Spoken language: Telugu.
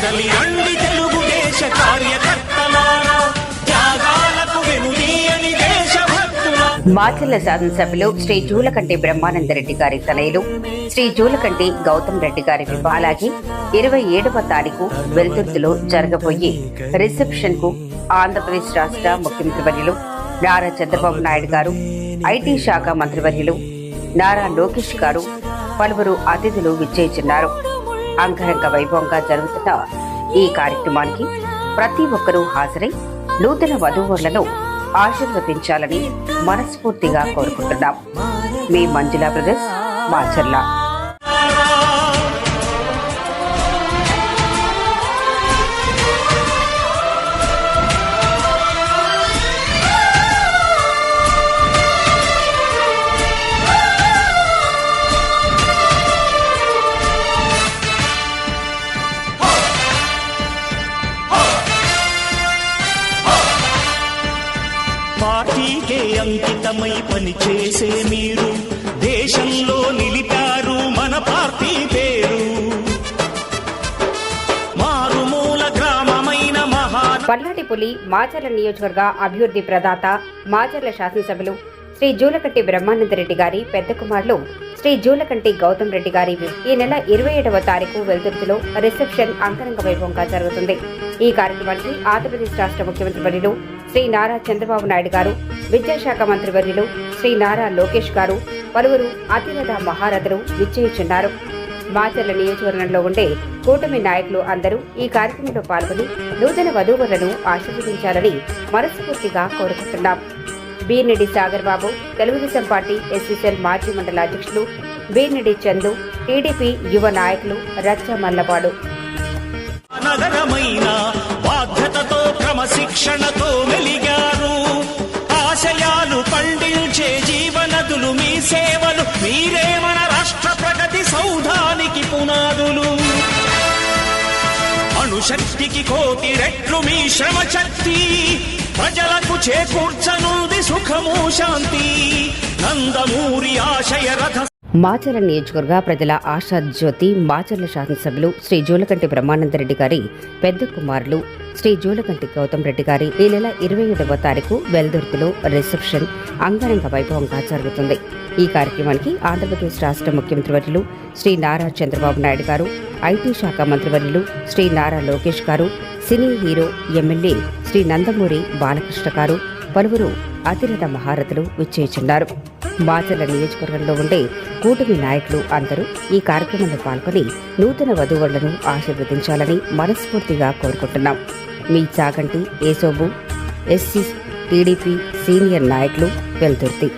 కదలి అండి తెలుగుదేశ కార్యకర్తలారా త్యాగాలకు వెనుదీయని శాసనసభ్యులు శ్రీ జూలకంటి బ్రహ్మానందరెడ్డి గారి తనయులు శ్రీ జూలకంటి గౌతమ్ రెడ్డి గారి బాలాజీ ఇరవై ఏడవ తారీఖు వెల్తుర్తిలో జరగబోయే రిసెప్షన్కు ఆంధ్రప్రదేశ్ రాష్ట్ర ముఖ్యమంత్రివర్యులు నారా చంద్రబాబు నాయుడు గారు ఐటీ శాఖ మంత్రివర్యులు నారా లోకేష్ గారు పలువురు అతిథులు విచ్చేస్తున్నారు అంగరంగ వైభవంగా జరుగుతున్న ఈ కార్యక్రమానికి ప్రతి ఒక్కరూ హాజరై నూతన వధూవరులను ఆశీర్వదించాలని మనస్ఫూర్తిగా కోరుకుంటున్నాం. మీ మంజులా బ్రదర్స్ మాచర్లా పార్టీకే అంకితమై పనిచేసే మీరు దేశంలో నిలిపారు మన పార్టీ పేరు. మారుమూల గ్రామమైన మహా పల్లాటిపులి మాచర్ల నియోజకవర్గ అభివృద్ధి ప్రదాత మాచర్ల శాసనసభ్యులు శ్రీ జూలకంటి బ్రహ్మానందరెడ్డి గారి పెద్ద కుమారులు శ్రీ జూలకంటి గౌతమ్ రెడ్డి గారి ఈ నెల ఇరవై ఏడవ తారీఖు వెలుతురులో రిసెప్షన్ అంతరంగ వైభవంగా జరుగుతుంది. ఈ కార్యక్రమానికి ఆంధ్రప్రదేశ్ రాష్ట్ర ముఖ్యమంత్రి వర్యులు శ్రీ నారా చంద్రబాబు నాయుడు గారు విద్యాశాఖ మంత్రి వర్యులు శ్రీ నారా లోకేష్ గారు పలువురు అతిరథ మహారథులు విచ్చేయుచున్నారు. మాచర్ల నియోజకవర్గంలో ఉండే కూటమి నాయకులు అందరూ ఈ కార్యక్రమంలో పాల్గొని నూతన వధూవరులను ఆశీర్వదించాలని మనస్ఫూర్తిగా కోరుకుంటున్నాం. బీర్నిడి సాగర్ బాబు తెలుగుదేశం పార్టీ ఎస్సీసీఎల్ మాజీ మండల అధ్యక్షులు బీర్నిడి చందు టీడీపీ యువ నాయకులు రచ్చ మల్లపాడు శక్తికి కోటి రెట్లు మీ శ్రమ శక్తి. ప్రజలకు చేకూర్చనుంది సుఖము శాంతి. నందమూరి ఆశయ రథ మాచర్ల నియోజకవర్గ ప్రజల ఆశా జ్యోతి మాచర్ల శాసనసభ్యులు శ్రీ జూలకంటి బ్రహ్మానందరెడ్డి గారి పెద్ద కుమారులు శ్రీ జూలకంటి గౌతమ్ రెడ్డి గారి ఈ నెల ఇరవై ఏడవ తారీఖు వెల్దుర్తిలో రిసెప్షన్ అంగరంగ వైభవంగా జరుగుతుంది. ఈ కార్యక్రమానికి ఆంధ్రప్రదేశ్ రాష్ట్ర ముఖ్యమంత్రివర్యులు శ్రీ నారా చంద్రబాబు నాయుడు గారు ఐటీ శాఖ మంత్రివర్యులు శ్రీ నారా లోకేష్ గారు cine hero MLA Shri Nandamuri Balakrishna గారు పలువురు అతిరథ మహారథులు విచ్చేయుచున్నారు మాచర్ల నియోజకవర్గంలో ఉండే కూటమి నాయకులు అందరూ ఈ కార్యక్రమంలో పాల్గొని నూతన వధువులను ఆశీర్వదించాలని మనస్ఫూర్తిగా కోరుకుంటున్నాం. మీ Chaganti Yesobu SC TDP senior నాయకులు వెళ్తుంది